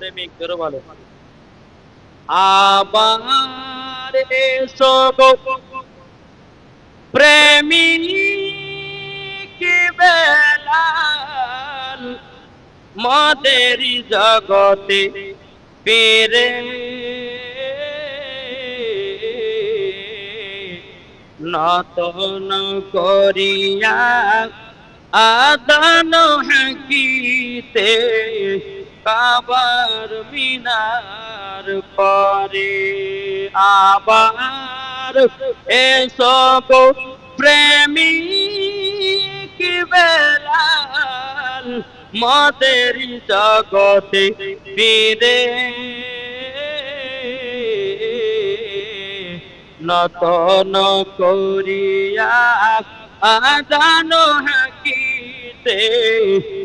প্রেমিক ধরে বলে আবার এসো প্রেমিক বেলাল মদের জগতে ফিরে নতন করিয়া আদান হাকিতে কাবার মিনার পরে আবার এসব প্রেমিক বেলাল মদের জগতে ফিরে। নতন করিয়া আদান হাকিতে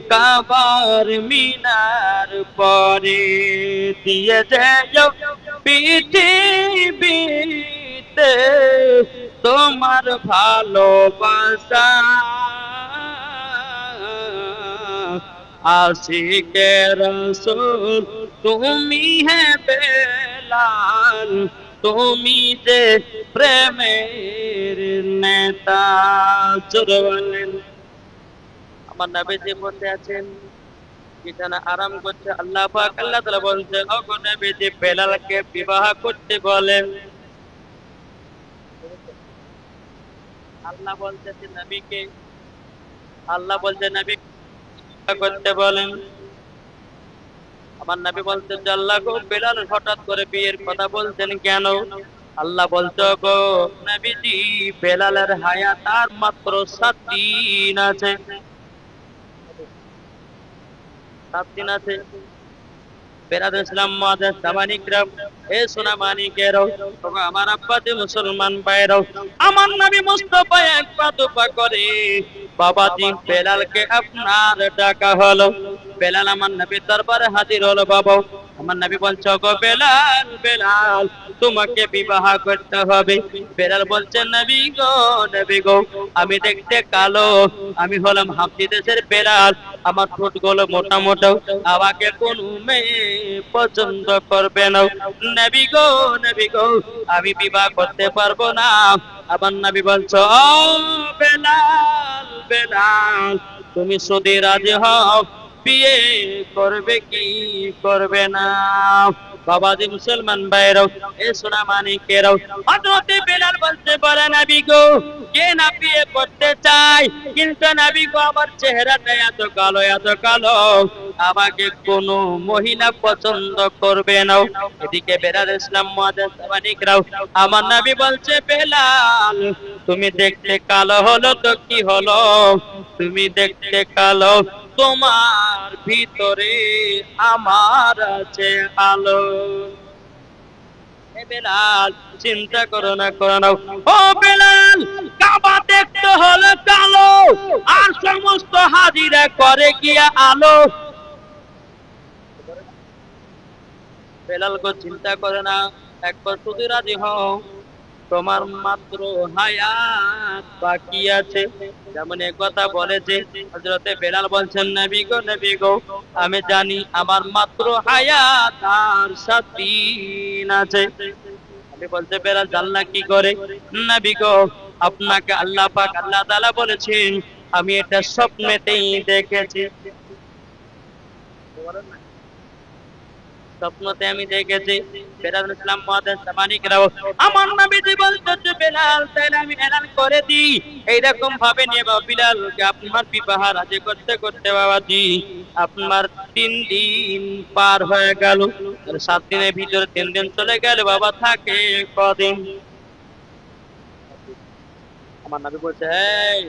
কাবার মিনার পরে দিয়ে যায় পৃথিবীতে তোমার ভালোবাসা। আশিকে রসুল, তুমি হে বেলাল, তুমি যে প্রেমের নেতা। চোর বলেন। আমার নবীজি বসে আছেন। বিছানা আরাম করছে আল্লাহ পাক আল্লাহ তাআলা বলছে ওগো নবীজি, বেলালকে বিবাহ করতে বলেন। আল্লাহ বলছে যে নবীকে, আল্লাহ বলছে নবী করতে বলেন। আমার নবী বলছে যে আল্লাহ গো, বেলাল হঠাৎ করে বিয়ের কথা বলছেন কেন? আল্লাহ বলছে গো নবীজি, বেলালের হায়াত আর মাত্র সাত দিন আছে। সাত আছে। বেরাদ ইসলাম এ সোনা মানিকেরাও তবে আমার আব্বাতে মুসলমান আমার মুস্তফা এক করে। বেলালকে আপনার ডাকা হলো। বেলাল আমার নবী দরবারে হাজির হলো বাবা। আমার নবী বলছে গো বেলাল বেলাল, তোমাকে বিবাহ করতে হবে। বেলাল বলছে, নবী গো নবী গো, আমি দেখতে কালো, আমি হলাম হাফতি দেশের বেলাল। আমার ঠোঁটগুলো মোটা মোটাও আমাকে কোন মেয়ে পছন্দ করবে না। নবী গো নবী গো, আমি বিবাহ করতে পারব না। আমার নবী বলছো বেলাল বেলাল, তুমি সৌদি রাজি হও। বিয়ে করবে কি করবে না? বাবাজি মুসলমান ভাইরাও, এ সোনা মানিকেরাও হযরতে বেলাল বলতে পারে নবী গো, কে না বিয়ে করতে চায়? কিন্তু নবী গো, আমার চেহারাটা এত কালো এত কালো। আমাকে কোন মহিলা পছন্দ করবে না। এদিকে বেলাল ইসলাম সাবানিকরাও আমার নবী বলছে, বেলাল, তুমি দেখতে কালো হলো তো কি হলো? তুমি দেখতে কালো তোমার ভিতরে আমার আছে আলো। বেলাল, চিন্তা করো না করো না। ও বেলাল, কাবা দেখতে হলো কালো, আর সমস্ত হাজিরা করে গিয়া আলো। বেলাল গো, চিন্তা করে না, একবার শুধু রাজি হও। তোমার মাত্র হায়াত বাকি আছে। যেমন কথা বলেছে, হযরতে বেলাল বলছেন, নবী গো নবী গো, আমি জানি আমার মাত্র হায়াত আর সাত দিন আছে। আমি বলতে বেলাল জানলা কি করে? নবী গো, আপনাকে আল্লাহ পাক, আল্লাহ তাআলা বলেছেন, আমি এটা স্বপ্নেতেই দেখেছি। স্বপ্নতে আমি দেখেছি বেলাল ইসলাম মহাদেশ সামানিকরাও আমার নবীজি বলতে বেলাল তাহলে আমি এলান করে দিই। এইরকম ভাবে নিয়ে বাবা বিলালকে আপনার বিবাহ রাজি করতে করতে বাবাজি আপনার তিন দিন পার হয়ে গেল। সাত দিনের ভিতরে তিন দিন চলে গেল বাবা থাকে কদিন? আমার নবী বলছে, এই,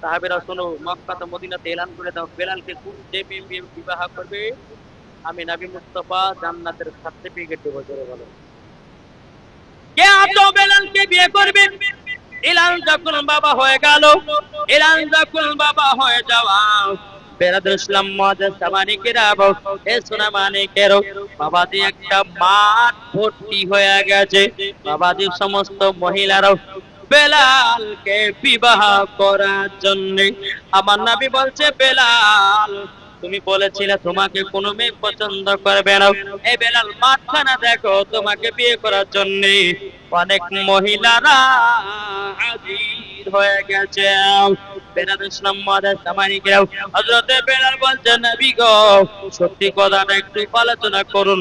সাহাবেরা শোনো মক্কা তো মদিনাতে এলান করে দাও। বেলালকে কোন যে বিবাহ করবে? আমি নবী মুস্তফা জান্নাতের সার্টিফিকেট দেবো, জোরে বলো। কে আতো বেলালকে বিয়ে করবে? এলান যখন বাবা হয়ে গেল এলান যখন বাবা হয়ে যাওয়া বিবাহ করার জন্য। আমার নবী বলছে, বেলাল তুমি বলেছিলে তোমাকে কোনো মেয়ে পছন্দ করবে না। এই বেলাল মাঠখানা দেখো তোমাকে বিয়ে করার জন্য অনেক মহিলারা হাজির হয়ে গেছে। একটু আলোচনা করুন।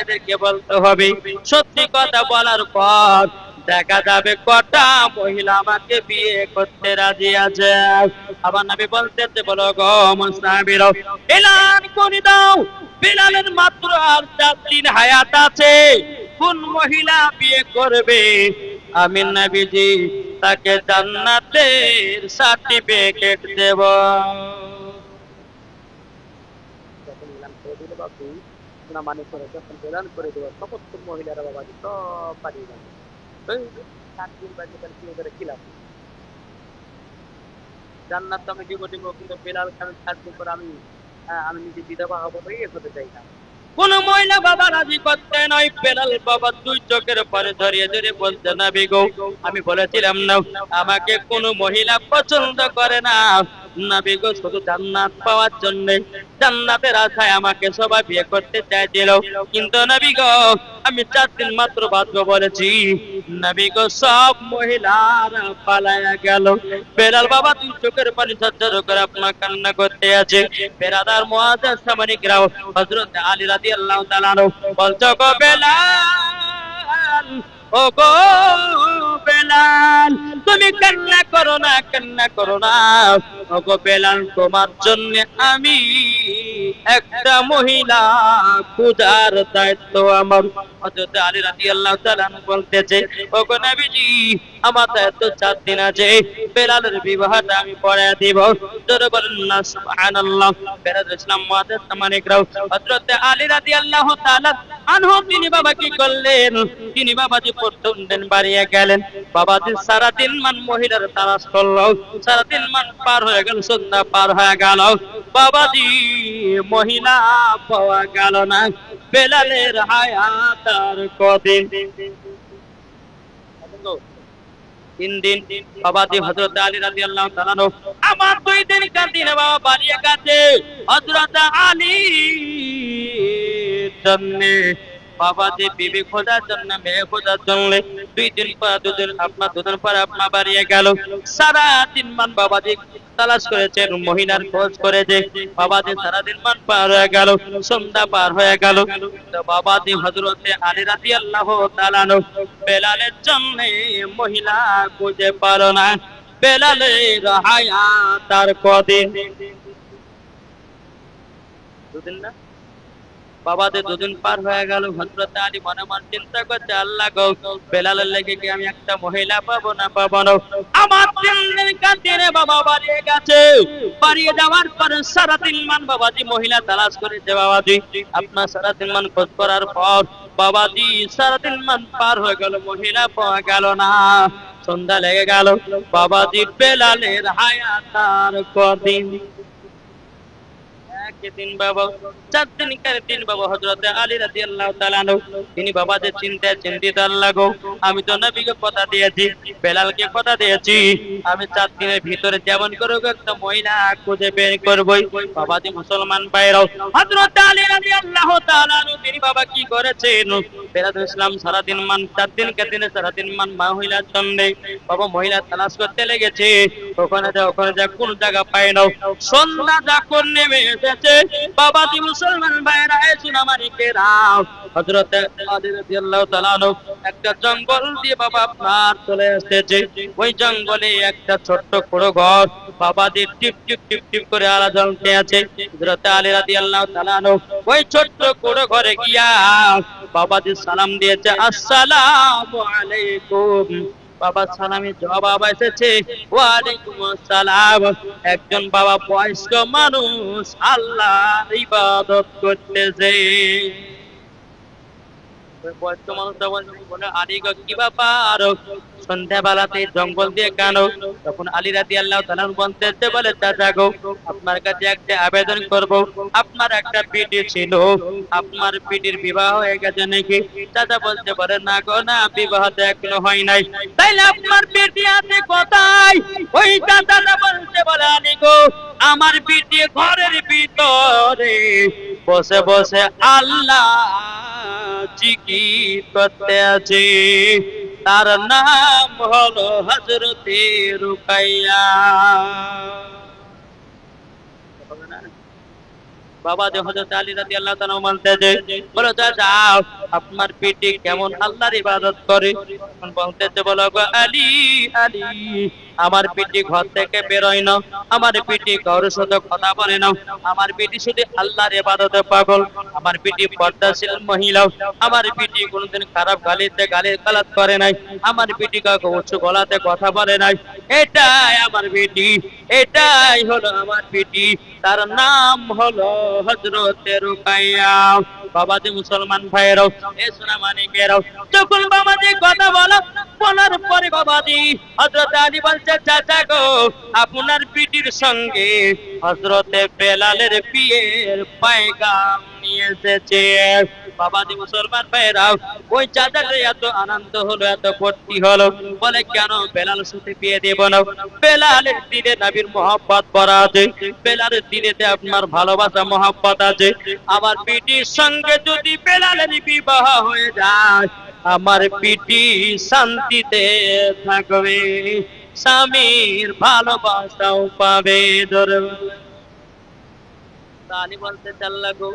এদেরকে বলতে সত্যি কথা বলার পর দেখা যাবে কটা মহিলা আমাকে বিয়ে করতে রাজি আছে। আবার নবী বলতেছে বলো গো এলান করে দাও। বিলালের মাত্র আর চার দিন হায়াত আছে। কোন মহিলা বিয়ে করবে? আমি নবীজি, তাকে জান্নাতের সার্টিফিকেট দেব। মানে করে যখন করে দেবো সমস্ত মহিলারা বাবা সব পালিয়ে যাবে জান্নাত আমি দিব দিব, কিন্তু বেলাল খান সাত দিন পর আমি আমি নিজে বিধবা হব এই হতে চাই না। কোন মহিলা বাবা রাজি করতে নয় বেলাল বাবা দুই চোখের পরে ধরিয়ে ধরে বলতে না বিগো আমি বলেছিলাম না, আমাকে কোন মহিলা পছন্দ করে না। না বিগো, শুধু জান্নাত পাওয়ার জন্য। জান্নাতের আশায় আমাকে সবাই বিয়ে করতে চাইছিল। কিন্তু নবী গো, আমি চার দিন মাত্র বাঁচবো বলেছি। নবী গো, সব মহিলারা পালায়া গেল। বেলাল বাবা তুই চোখের পানি সজ্জার করে আপনার কান্না করতে আছে। বেরাদার মুআজ্জাজ সামানিকরাও হযরত আলী রাদিয়াল্লাহু তাআলা আনহু বলছো গো বেলাল! ও বেলাল, তুমি কান্না করো না, কান্না করো না। ও গো বেলাল, তোমার জন্য আমি একটা মহিলা, পূজার দায়িত্ব আমার। হযরত আলী রাদিয়াল্লাহু তাআলা বলতেছে ও গো নবীজি, আমার দায়িত্ব চার দিন আছে বেলালের বিবাহটা আমি দিব। জোরে বলেন না, সুবহানাল্লাহ। বেলাল ইসলাম হযরত আলী রাদিয়াল্লাহু তাআলা আনহু, তিনি বাবা কি করলেন? তিনি বাবাজি প্রথম দিন বাড়িয়ে গেলেন। বাবাজি সারা দিন মান মহিলার তালাশ করল। সারা দিন মান পার হয়ে গেল, সন্ধ্যা পার হয়ে গেল। বাবাজি মহিলা পাওয়া গেল না। বেলালের হায়াত আর কদিন। তিন দিন বাবাজি হযরত আলী রাদিয়াল্লাহু তাআলা আমার দুই দিন কাঁদিন দিনে বাবা, বাড়িয়ে গেছে। হযরত আলী জন্যে বাবাজি বিবি খোঁজার জন্য, মেয়ে খোঁজার জন্য দুই দিন পর দুদিন আপনার দুদিন পর আপনার বাড়িয়ে গেল। সারা দিন মান বাবাজি তালাশ করেছেন মহিলার খোঁজ করেছে বাবাজি সারা দিন মান পার হয়ে গেল, সন্ধ্যা পার হয়ে গেল। বাবাজি হযরতে আলী রাদিয়াল্লাহু তাআলা আনহু, বেলালের জন্য মহিলা খুঁজে পারো না। বেলালের হায়াত আর কদিন? দুদিন না? বাবাদের দুদিন পার হয়ে গেল হজরত আলী মনে মন চিন্তা করছে, আল্লাহ গো, বেলালের লেগে কি আমি একটা মহিলা পাবো না পাবো না? আমার তিন দিন কাটিয়ে বাবা বাড়িয়ে গেছে। বাড়িয়ে যাওয়ার পরে সারা তিন মান বাবাজি মহিলা তালাশ করেছে বাবাজি। আপনার সারা তিন মান খোঁজ করার পর বাবাজি সারা তিন মান পার হয়ে গেল, মহিলা পাওয়া গেল না। সন্ধ্যা লেগে গেল, বাবাজি বেলালের হায়াত আর কদিন মুসলমান তিনি বাবা কি করেছেন? ইসলাম মান মান মহিলার বাবা মহিলা তালাশ করতে লেগেছে। ওখানে যা ওখানে যা, কোন জায়গা পায় না। সন্ধ্যা যখন নেমে এসেছে বাবাজি মুসলমান ভাইরা এসুন আমারই কেরাও। হযরত রাদিয়াল্লাহু তাআলা একটা জঙ্গল দিয়ে বাবা আপনার চলে এসেছে। ওই জঙ্গলে একটা ছোট্ট কুড়ো ঘর। বাবাজি টিপ টিপ টিপ টিপ করে আলা জ্বলতে আছে। হযরত আলী রাদিয়াল্লাহু তাআলা ওই ছোট্ট কুড়ো ঘরে গিয়া বাবাজি সালাম দিয়েছে, আসসালামু আলাইকুম। বাবা সালামের জবাব এসেছে, ওয়ালাইকুম আসসালাম। একজন বাবা বয়স্ক মানুষ আল্লাহ ইবাদত করতে যে বয়স্ক মানুষটা বলে আরে কি ব্যাপার? সন্ধ্যাবেলাতে জঙ্গল দিয়ে কেন? তখন আলী রাদি আল্লাহ বলতে বলে চাচা গো আপনার কাছে একটা আবেদন করব। আপনার একটা পিটি ছিল। আপনার পিটির বিবাহ হয়ে গেছে নাকি? চাচা বলতে পারে, না গো, না, বিবাহ তো এখনও হয় নাই। তাইলে আপনার পিটি আছে কোথায়? ওই চাচাটা বলতে বলে আলী গো, আমার পিটি ঘরের ভিতরে। বসে বসে আল্লাহ জিকির করতে আছে। তার নাম হলো হজরতে রুকাইয়া। বাবা যে হজরত আলী রাদি আল্লাহ তাআলা মানতে যে, বলো যাও, আপনার পিটি কেমন আল্লাহর ইবাদত করে? তখন বলতেছে, বলো গো আলী আলী, আমার পিটি ঘর থেকে বেরোয় না, আমার পিটি কারোর সাথে কথা বলে না, আমার পিটি শুধু আল্লাহর ইবাদতে পাগল, আমার পিটি পর্দাশীল মহিলা আমার পিটি কোনোদিন খারাপ গালিতে গালি গালাত করে নাই, আমার পিটি কাউকে উঁচু গলাতে কথা বলে নাই, এটাই আমার পিটি এটাই হলো আমার পিটি তার নাম হলো হজরতের রুকাইয়া। বাবাজি মুসলমান ভাইয়ের এ সোনা মানিকেরাও। যখন বাবাজি কথা বলো, বলার পরে বাবাজি হজরত আলী বলছে চাচা গো, আপনার পিটির সঙ্গে হজরতে বেলালের বিয়ের পায়গাম নিয়ে এসেছে। বাবাজি মুসলমান ভাইয়েরাও, ওই চাচাটা এত আনন্দ হলো, এত ভর্তি হলো। বলে, কেন বেলাল সাথে বিয়ে দেব না? বেলালের দিলে নবীর মোহাব্বত করা আছে। বেলালের দিলেতে আপনার ভালোবাসা, মোহাব্বত আছে। আমার পিটির সঙ্গে যদি বেলালের বিবাহ হয়ে যায়, আমার পিটি শান্তিতে থাকবে, স্বামীর ভালোবাসাও পাবে ধরে তালি বলতে চাল্লা গো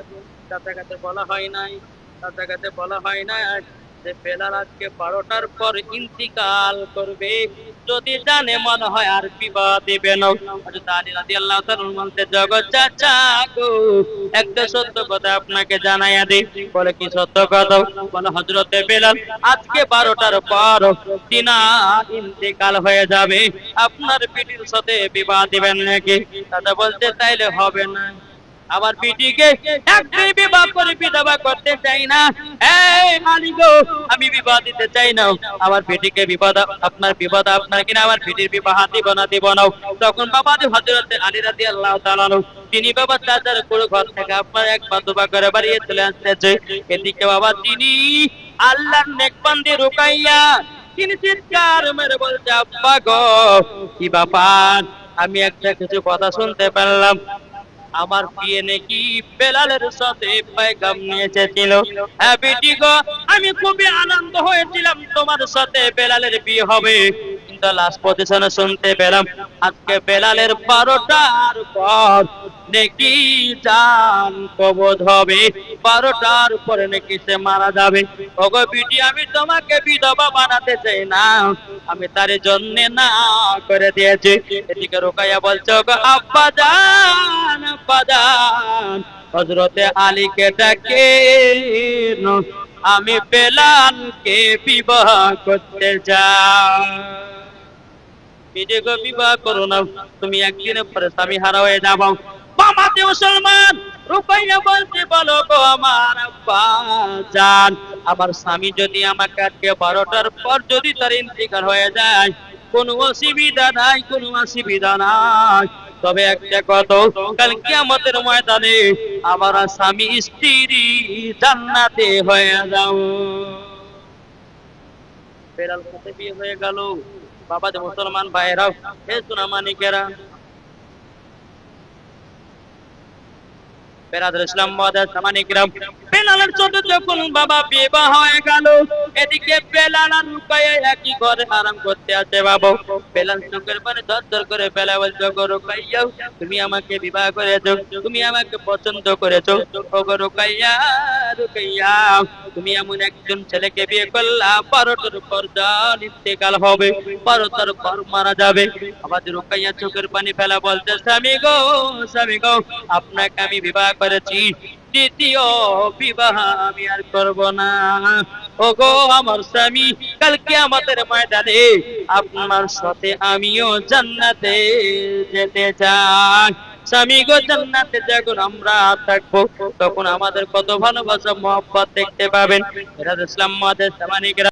চাচা কাছে বলা হয় নাই চাচা কাছে বলা হয় নাই। যে বেলাল আজকে বারোটার পর ইন্তিকাল করবে, যদি জানে মনে হয় আর বিবাহ জগৎ একটা সত্য কথা আপনাকে জানাইয়া বলে, কি সত্য কথা? বলে, হযরতে বেলাল, আজকে বারোটার পর দিনা ইন্তিকাল হয়ে যাবে। আপনার পিটির সাথে বিবাহ দিবেন নাকি? দাদা বলতে তাইলে হবে না। আমার একটাই বিবাহ করে বিধবা করতে চাই না। এই মালিক, আমি বিবাহ দিতে চাই না। আমার বিপদ আপনার বিপদ আপনার কিনা আমার বিবাহ দিব না দিব না তখন বাবা হজরত আলী রাদি আল্লাহ তিনি বাবা চাচার ঘর থেকে আপনার এক বাদুবা করে বাড়িয়ে চলে আসতেছে। এদিকে বাবা তিনি আল্লাহর নেকবান্দি রুকাইয়া, তিনি চিৎকার মেরে বলছে, আব্বা গো, কি ব্যাপার? আমি একটা কিছু কথা শুনতে পেলাম আমার বিয়ে নাকি বেলালের সাথে পায়গাম নিয়ে এসেছিল হ্যাঁ বিটি গো, আমি খুবই আনন্দ হয়েছিলাম তোমার সাথে বেলালের বিয়ে হবে। কিন্তু লাস্ট পজিশনে শুনতে পেলাম, আজকে বেলালের বারোটার পর নাকি জান কবদ হবে? বারোটার পরে নাকি সে মারা যাবে। ওগো বিটি, আমি তোমাকে বিধবা বানাতে চাই না। আমি তার জন্য না করে দিয়েছি। এদিকে রোকাইয়া বলছে, ওগো আব্বা জান আব্বা হজরতে আলীকে ডাকে আমি বেলালকে বিবাহ করতে যাই বিবাহ করো না। তুমি একদিনের পরে স্বামী হারা হয়ে যাব। মামাতে মুসলমান রুকাইয়া বলতে বলো গো আমার জান। আমার স্বামী যদি আমাকে আজকে বারোটার পর যদি তার ইন্তিকার হয়ে যায়, কোনো অসুবিধা নাই, কোনো অসুবিধা নাই। তবে একটা কত কাল কিয়ামতের ময়দানে আমার স্বামী স্ত্রী জান্নাতে হয়ে যাও। বেলাল সাথে বিয়ে হয়ে গেল? বাবা যে মুসলমান ভাইরাও হে সোনামানিকেরা বেরাদুল ইসলাম মাদার সামানিকরাম বেলালের সাথে যখন বাবা বিবাহ হয়ে গেল, এদিকে বেলাল একই ঘরে আরাম করতে আছে, বাবা। বেলাল পানে ধর করে বেলা তুমি আমাকে বিবাহ করেছ, তুমি আমাকে পছন্দ করেছ। ও রুকাইয়া তুমি এমন একজন ছেলেকে বিয়ে করলা বারোটার পর হবে বারোটার পর মারা যাবে। আমাদের রুকাইয়া চোখের পানি ফেলা বলতে স্বামী গো স্বামী গো, আপনাকে আমি বিবাহ করেছি দ্বিতীয় বিবাহ আমি আর করব না। ওগো আমার স্বামী কালকে আমাদের ময়দানে আপনার সাথে আমিও জান্নাতে যেতে চাই। স্বামী গো, জান্নাতে যখন আমরা থাকব, তখন আমাদের কত ভালোবাসা, মহব্বত দেখতে পাবেন। ইসলাম মাদের সামানিকরা